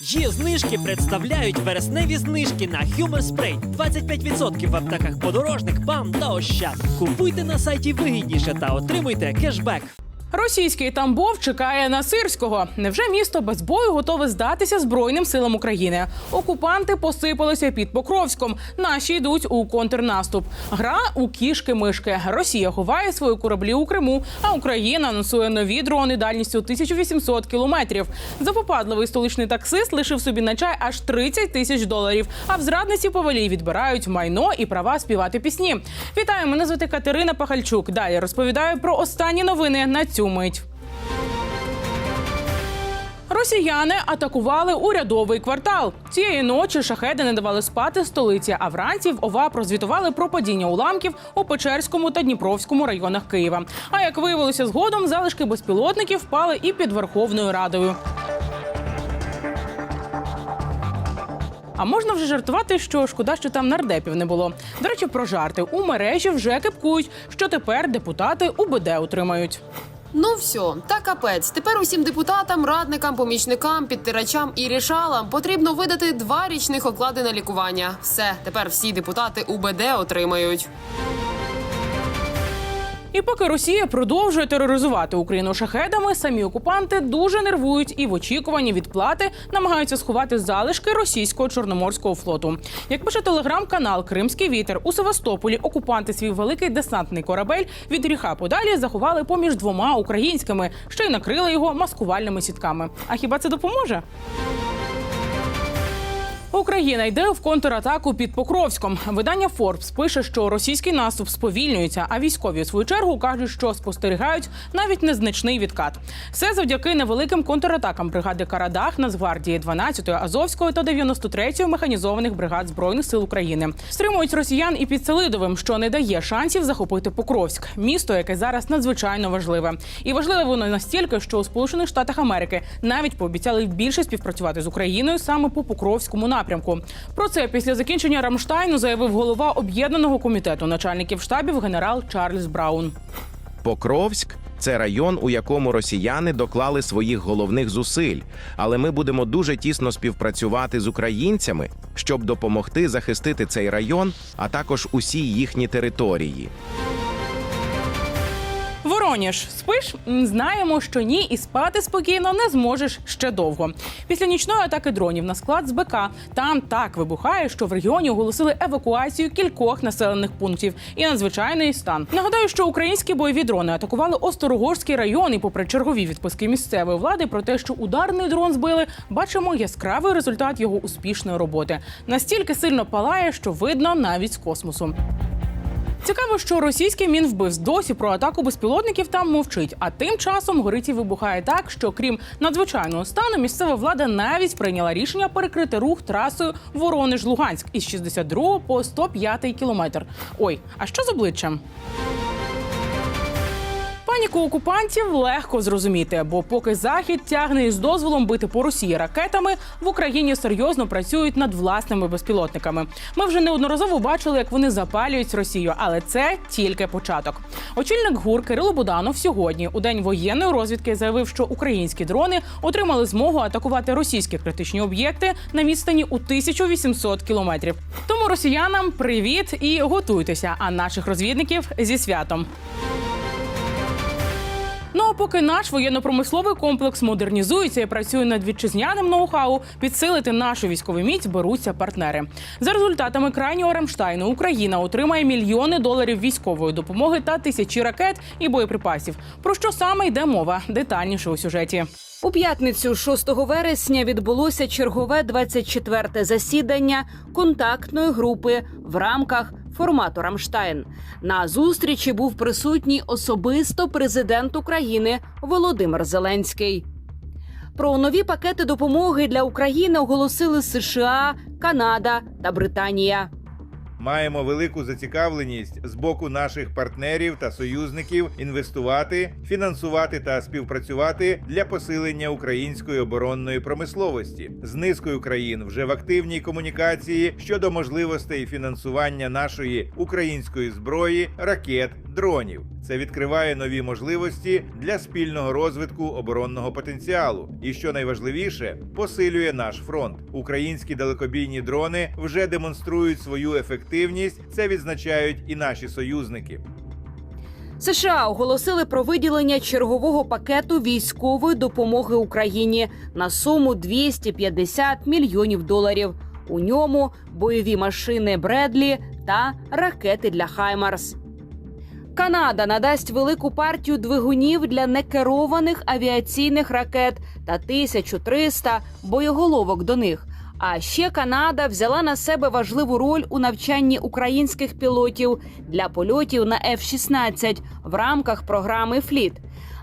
Є знижки представляють вересневі знижки на Human Spray. 25% в аптеках подорожник, бам та ощад. Купуйте на сайті вигідніше та отримуйте кешбек. Російський Тамбов чекає на сирського. Невже місто без бою готове здатися Збройним силам України? Окупанти посипалися під Покровськом. Наші йдуть у контрнаступ. Гра у кішки-мишки. Росія ховає свої кораблі у Криму, а Україна анонсує нові дрони дальністю 1800 кілометрів. Запопадливий столичний таксист лишив собі на чай аж 30 тисяч доларів. А в зрадниці повелій відбирають майно і права співати пісні. Вітаю, мене звати Катерина Пахальчук. Далі розповідаю про останні новини на цю мить. Росіяни атакували урядовий квартал. Цієї ночі шахеди не давали спати столиці, а вранці в ОВА прозвітували про падіння уламків у Печерському та Дніпровському районах Києва. А як виявилося згодом, залишки безпілотників впали і під Верховною Радою. А можна вже жартувати, що шкода, що там нардепів не було. До речі, про жарти у мережі вже кипкують, що тепер депутати УБД отримають. Ну все, та капець. Тепер усім депутатам, радникам, помічникам, підтирачам і рішалам потрібно видати два річних оклади на лікування. Все, тепер всі депутати УБД отримають. І поки Росія продовжує тероризувати Україну шахедами, самі окупанти дуже нервують і в очікуванні відплати намагаються сховати залишки російського чорноморського флоту. Як пише телеграм-канал Кримський вітер у Севастополі, окупанти свій великий десантний корабель від гріха подалі заховали поміж двома українськими, що й накрили його маскувальними сітками. А хіба це допоможе? Україна йде в контратаку під Покровськом. Видання Forbes пише, що російський наступ сповільнюється, а військові у свою чергу кажуть, що спостерігають навіть незначний відкат. Все завдяки невеликим контратакам бригади Карадах, Нацгвардії 12-ї Азовської та 93-ї механізованих бригад збройних сил України. Стримують росіян і під Селидовим, що не дає шансів захопити Покровськ, місто, яке зараз надзвичайно важливе. І важливе воно настільки, що у Сполучених Штатах Америки навіть пообіцяли більше співпрацювати з Україною саме по Покровському напрямку. Про це після закінчення Рамштайну заявив голова об'єднаного комітету начальників штабів генерал Чарльз Браун. Покровськ це район, у якому росіяни доклали своїх головних зусиль. Але ми будемо дуже тісно співпрацювати з українцями, щоб допомогти захистити цей район, а також усі їхні території. Вороніж, спиш? Знаємо, що ні, і спати спокійно не зможеш ще довго. Після нічної атаки дронів на склад з БК там так вибухає, що в регіоні оголосили евакуацію кількох населених пунктів і надзвичайний стан. Нагадаю, що українські бойові дрони атакували Осторогорський район, і попри чергові відписки місцевої влади про те, що ударний дрон збили, бачимо яскравий результат його успішної роботи. Настільки сильно палає, що видно навіть з космосу. Цікаво, що російський мінвбивць досі про атаку безпілотників там мовчить. А тим часом горить вибухає так, що крім надзвичайного стану, місцева влада навіть прийняла рішення перекрити рух трасою Воронеж-Луганськ із 62 по 105 кілометр. Ой, а що з обличчям? Паніку окупантів легко зрозуміти, бо поки захід тягне із дозволом бити по Росії ракетами, в Україні серйозно працюють над власними безпілотниками. Ми вже неодноразово бачили, як вони запалюють Росію, але це тільки початок. Очільник ГУР Кирило Буданов сьогодні, у день воєнної розвідки, заявив, що українські дрони отримали змогу атакувати російські критичні об'єкти на відстані у 1800 кілометрів. Тому росіянам привіт і готуйтеся. А наших розвідників зі святом. А поки наш воєнно-промисловий комплекс модернізується і працює над вітчизняним ноу-хау, підсилити нашу військову міць беруться партнери. За результатами крайнього Рамштайну Україна отримає мільйони доларів військової допомоги та тисячі ракет і боєприпасів. Про що саме йде мова? Детальніше у сюжеті. У п'ятницю, 6 вересня, відбулося чергове 24-те засідання контактної групи в рамках формату Рамштайн. На зустрічі був присутній особисто президент України Володимир Зеленський. Про нові пакети допомоги для України оголосили США, Канада та Британія. Маємо велику зацікавленість з боку наших партнерів та союзників інвестувати, фінансувати та співпрацювати для посилення української оборонної промисловості. З низкою країн вже в активній комунікації щодо можливостей фінансування нашої української зброї, ракет, дронів. Це відкриває нові можливості для спільного розвитку оборонного потенціалу. І що найважливіше, посилює наш фронт. Українські далекобійні дрони вже демонструють свою ефективність. Це відзначають і наші союзники. США оголосили про виділення чергового пакету військової допомоги Україні на суму 250 мільйонів доларів. У ньому бойові машини Бредлі та ракети для Хаймарс. Канада надасть велику партію двигунів для некерованих авіаційних ракет та 1300 боєголовок до них. А ще Канада взяла на себе важливу роль у навчанні українських пілотів для польотів на F-16 в рамках програми Фліт.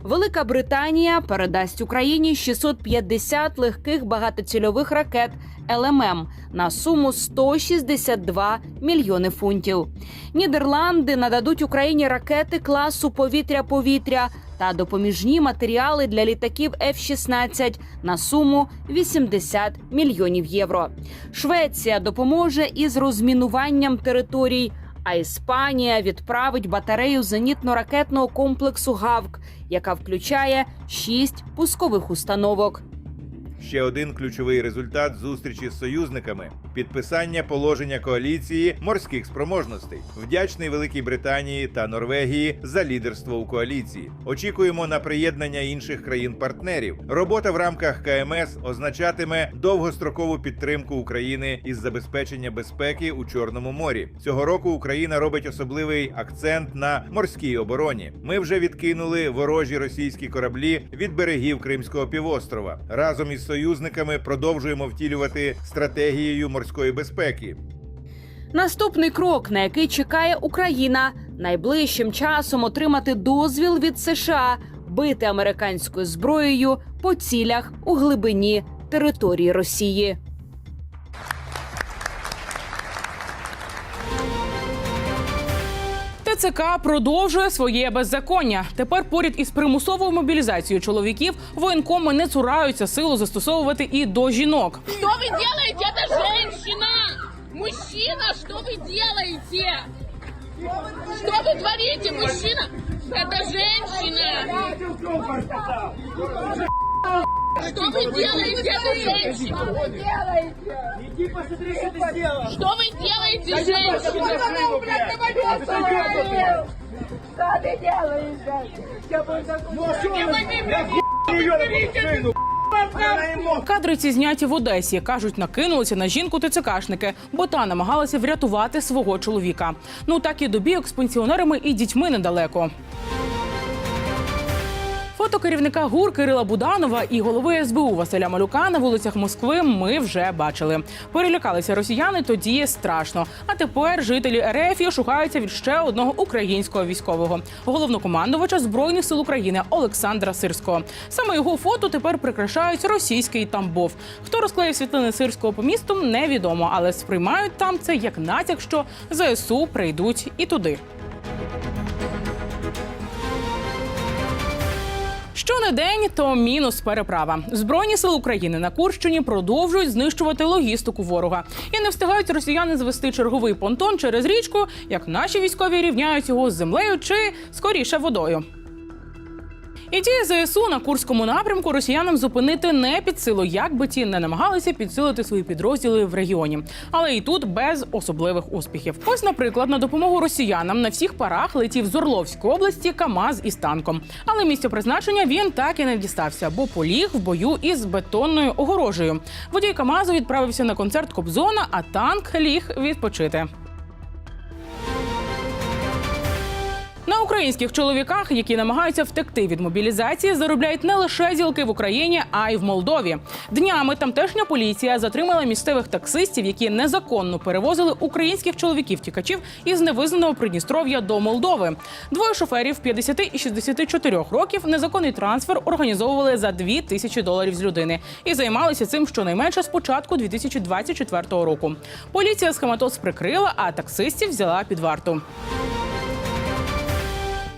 Велика Британія передасть Україні 650 легких багатоцільових ракет ЛММ на суму 162 мільйони фунтів. Нідерланди нададуть Україні ракети класу повітря-повітря та допоміжні матеріали для літаків F-16 на суму 80 мільйонів євро. Швеція допоможе із розмінуванням територій. А Іспанія відправить батарею зенітно-ракетного комплексу ГАВК, яка включає шість пускових установок. Ще один ключовий результат зустрічі з союзниками підписання положення коаліції морських спроможностей. Вдячний Великій Британії та Норвегії за лідерство у коаліції. Очікуємо на приєднання інших країн-партнерів. Робота в рамках КМС означатиме довгострокову підтримку України із забезпечення безпеки у Чорному морі. Цього року Україна робить особливий акцент на морській обороні. Ми вже відкинули ворожі російські кораблі від берегів Кримського півострова. Разом із союзниками продовжуємо втілювати стратегією морської безпеки. Наступний крок, на який чекає Україна, найближчим часом отримати дозвіл від США бити американською зброєю по цілях у глибині території Росії. ТЦК продовжує своє беззаконня. Тепер поряд із примусовою мобілізацією чоловіків воєнкоми не цураються силу застосовувати і до жінок. Что вы делаете? Это женщина! Мужчина, что вы делаете? Что вы творите, мужчина? Это женщина! Что вы делаете, это женщина? Что вы делаете, женщина? Что ты делаешь? Я буду Кадри ці зняті в Одесі. кажуть, накинулися на жінку ТЦКшники, бо та намагалася врятувати свого чоловіка. Ну так і до бійок з пенсіонерами і дітьми недалеко. Фото керівника ГУР Кирила Буданова і голови СБУ Василя Малюка на вулицях Москви ми вже бачили. Перелякалися росіяни, тоді страшно. А тепер жителі РФ шукаються від ще одного українського військового головнокомандувача збройних сил України Олександра Сирського. Саме його фото тепер прикрашають російський Тамбов. Хто розклеїв світлини сирського по місту, невідомо, але сприймають там це як натяк, що ЗСУ прийдуть і туди. Що не день, то мінус переправа. Збройні сили України на Курщині продовжують знищувати логістику ворога і не встигають росіяни звести черговий понтон через річку, як наші військові рівняють його з землею чи скоріше водою. І ЗСУ на Курському напрямку росіянам зупинити не під силу, як би ті не намагалися підсилити свої підрозділи в регіоні. Але і тут без особливих успіхів. Ось, наприклад, на допомогу росіянам на всіх парах летів з Орловської області КАМАЗ із танком. Але місце призначення він так і не дістався, бо поліг в бою із бетонною огорожею. Водій КАМАЗу відправився на концерт Кобзона, а танк ліг відпочити. Українських чоловіках, які намагаються втекти від мобілізації, заробляють не лише зілки в Україні, а й в Молдові. Днями тамтешня поліція затримала місцевих таксистів, які незаконно перевозили українських чоловіків-тікачів із невизнаного Придністров'я до Молдови. Двоє шоферів 50 і 64 років незаконний трансфер організовували за 2 тисячі доларів з людини і займалися цим щонайменше з початку 2024 року. Поліція схематоз прикрила, а таксистів взяла під варту.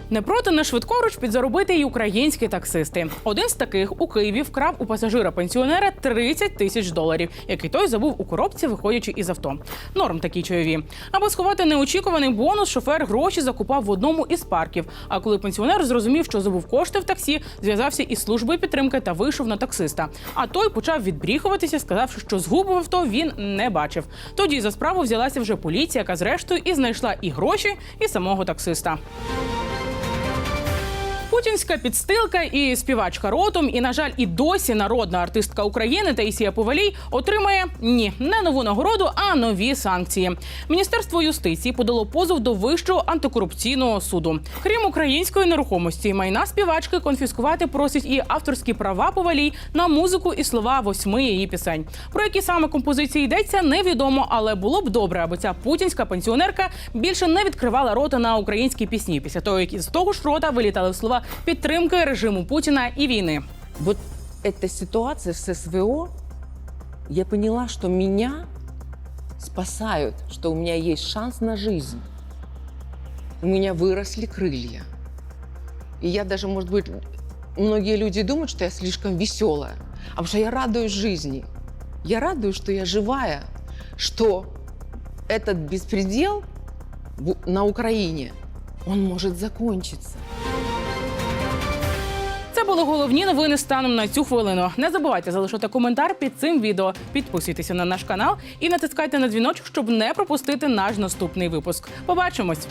Не проти не швидкоруч підзаробити й українські таксисти. Один з таких у Києві вкрав у пасажира пенсіонера 30 тисяч доларів, який той забув у коробці, виходячи із авто. Норм такі чайові. Аби сховати неочікуваний бонус, шофер гроші закупав в одному із парків. А коли пенсіонер зрозумів, що забув кошти в таксі, зв'язався із службою підтримки та вийшов на таксиста. А той почав відбріхуватися, сказавши, що згубу авто він не бачив. Тоді за справу взялася вже поліція, яка зрештою і знайшла і гроші, і самого таксиста. Путінська підстилка і співачка ротом, і, на жаль, і досі народна артистка України Таїсія Повалій отримає ні не нову нагороду, а нові санкції. Міністерство юстиції подало позов до вищого антикорупційного суду. Крім української нерухомості, майна співачки конфіскувати просять і авторські права Повалій на музику і слова восьми її пісень. Про які саме композиції йдеться, невідомо, але було б добре, аби ця путінська пенсіонерка більше не відкривала рота на українські пісні після того, як із того ж рота вилітали слова підтримки режиму Путіна і війни. Вот эта ситуация с СВО, я поняла, что меня спасают, что у меня есть шанс на жизнь. У меня выросли крылья. И я даже, может быть, многие люди думают, что я слишком веселая. А потому что я радуюсь жизни. Я радуюсь, что я живая, что этот беспредел в- на Украине, он может закончиться. Були головні новини станом на цю хвилину. Не забувайте залишити коментар під цим відео. Підписуйтеся на наш канал і натискайте на дзвіночок, щоб не пропустити наш наступний випуск. Побачимось!